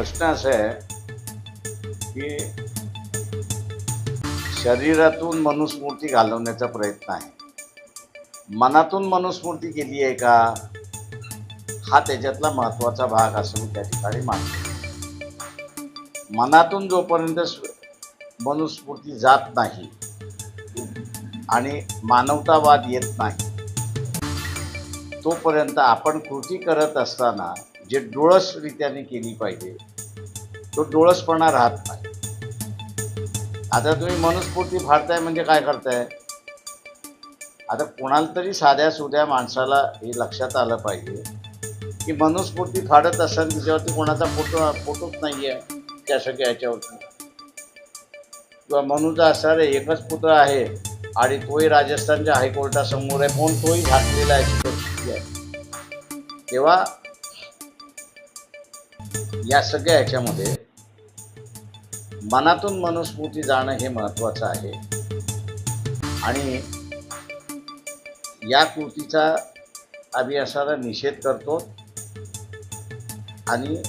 प्रश्न असा आहे की शरीरातून मनुस्मृती घालवण्याचा प्रयत्न आहे. मनातून मनुस्मृती केली आहे का? हा त्याच्यातला महत्त्वाचा भाग असं मी त्या ठिकाणी मानतो. मनातून जोपर्यंत मनुस्मृती जात नाही आणि मानवतावाद येत नाही तोपर्यंत आपण कृती करत असताना जे डोळसरित्याने केली पाहिजे तो डोळसपणा राहत नाही. आता तुम्ही मनुस्फूर्ती फाडताय म्हणजे काय करताय? आता कोणाला तरी साध्या सुध्या माणसाला हे लक्षात आलं पाहिजे की मनुस्फूर्ती फाडत असताना तिच्यावरती कोणाचा फोटो फोटोच नाही आहे सगळ्या याच्यावरती. किंवा मनुचा असणारे एकच पुत्र आहे आणि तोही राजस्थानच्या हायकोर्टासमोर आहे कोण तोही घातलेला आहे. तेव्हा या सगळ्या ह्याच्यामध्ये मनातून मनुस्मृती जाणं हे महत्त्वाचं आहे. आणि या कृतीचा अभियासाला निषेध करतो. आणि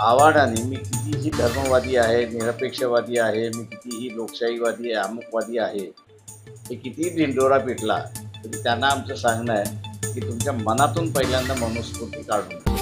आव्हानाने मी कितीही धर्मवादी आहे निरपेक्षवादी आहे मी कितीही लोकशाहीवादी आहे अमुकवादी आहे हे कितीही दिंडोरा पिटला तरी त्यांना आमचं सांगणं आहे की तुमच्या मनातून पहिल्यांदा मनुस्मृती काढून